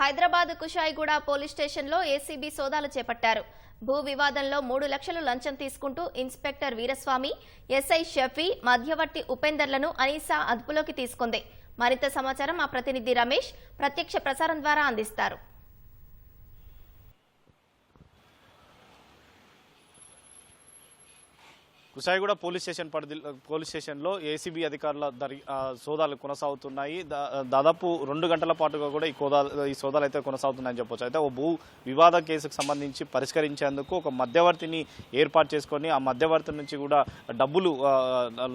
Hyderabad Kushaiguda police స్టేషన్లో ACB సోదాలు చేపట్టారు. భూ వివాదంలో మూడు లక్షలు లంచం తీసుకుంటూ ఇన్స్పెక్టర్ వీరస్వామి ఎస్ఐ షఫీ మధ్యవర్తి ఉపేందర్లను అనీసా అదుపులోకి తీసుకుంది. మరింత సమాచారం మా ప్రతినిధి రమేష్ ప్రత్యక్ష ప్రసారం ద్వారా అందిస్తారు. కుషాయిగూడ పోలీస్ స్టేషన్ పరిధి పోలీస్ స్టేషన్లో ఏసీబీ అధికారుల దరి సోదాలు కొనసాగుతున్నాయి. దా- దాదాపు రెండు గంటల పాటుగా కూడా ఈ కోదా ఈ సోదాలు అయితే కొనసాగుతున్నాయని చెప్పొచ్చు. అయితే ఓ భూ వివాద కేసుకు సంబంధించి పరిష్కరించేందుకు ఒక మధ్యవర్తిని ఏర్పాటు చేసుకొని ఆ మధ్యవర్తి నుంచి కూడా డబ్బులు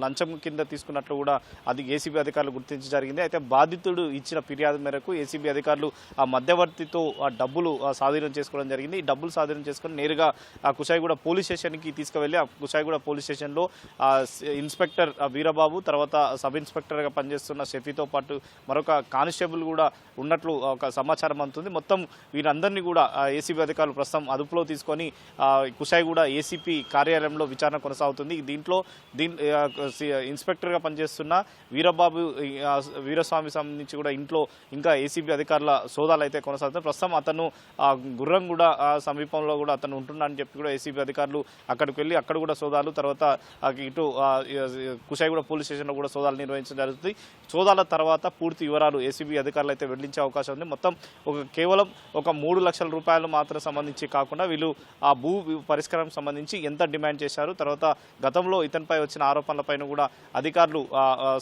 లంచం కింద తీసుకున్నట్లు కూడా అది ఏసీబీ అధికారులు గుర్తించి జరిగింది. అయితే బాధితుడు ఇచ్చిన ఫిర్యాదు మేరకు ఏసీబీ అధికారులు ఆ మధ్యవర్తితో ఆ డబ్బులు ఆ, స్వాధీనం చేసుకోవడం జరిగింది. ఈ డబ్బులు స్వాధీనం చేసుకొని నేరుగా ఆ కుషాయిగూడ పోలీస్ స్టేషన్కి తీసుకువెళ్ళి ఆ కుషాయిగూడ పోలీస్ స్టేషన్లో ఇన్స్పెక్టర్ వీరబాబు తర్వాత సబ్ ఇన్స్పెక్టర్గా పనిచేస్తున్న షఫీతో పాటు మరొక కానిస్టేబుల్ కూడా ఉన్నట్లు ఒక సమాచారం అందుతుంది. మొత్తం వీరందరినీ కూడా ఏసీబీ అధికారులు ప్రస్తుతం అదుపులో తీసుకొని కుషాయిగూడ ఏసీపీ కార్యాలయంలో విచారణ కొనసాగుతుంది. దీంట్లో దీని ఇన్స్పెక్టర్గా పనిచేస్తున్న వీరబాబు వీరస్వామి సంబంధించి కూడా ఇంట్లో ఇంకా ఏసీబీ అధికారుల సోదాలు అయితే కొనసాగుతాయి ప్రస్తుతం అతను గుర్రం గుర్రంగూడ సమీపంలో కూడా అతను ఉంటున్నాడని చెప్పి కూడా ఏసీబీ అధికారులు అక్కడికి వెళ్ళి అక్కడ కూడా సోదాలు తర్వాత తర్వాత ఇటు కుషాయిగూడ పోలీస్ స్టేషన్లో కూడా సోదాలు నిర్వహించడం జరుగుతుంది. సోదాల తర్వాత పూర్తి వివరాలు ఏసీబీ అధికారులు అయితే వెళ్ళించే అవకాశం ఉంది. మొత్తం ఒక కేవలం ఒక మూడు లక్షల రూపాయలు మాత్రం సంబంధించి కాకుండా వీళ్ళు ఆ భూ పరిష్కారం సంబంధించి ఎంత డిమాండ్ చేశారు తర్వాత గతంలో ఇతనిపై వచ్చిన ఆరోపణలపైన కూడా అధికారులు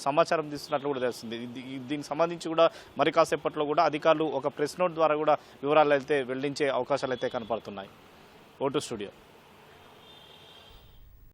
సమాచారం తీస్తున్నట్లు కూడా తెలుస్తుంది. దీనికి సంబంధించి కూడా మరి కాసేపట్లో కూడా అధికారులు ఒక ప్రెస్ నోట్ ద్వారా కూడా వివరాలు అయితే వెల్లడించే అవకాశాలు అయితే కనపడుతున్నాయి ఓటు స్టూడియో.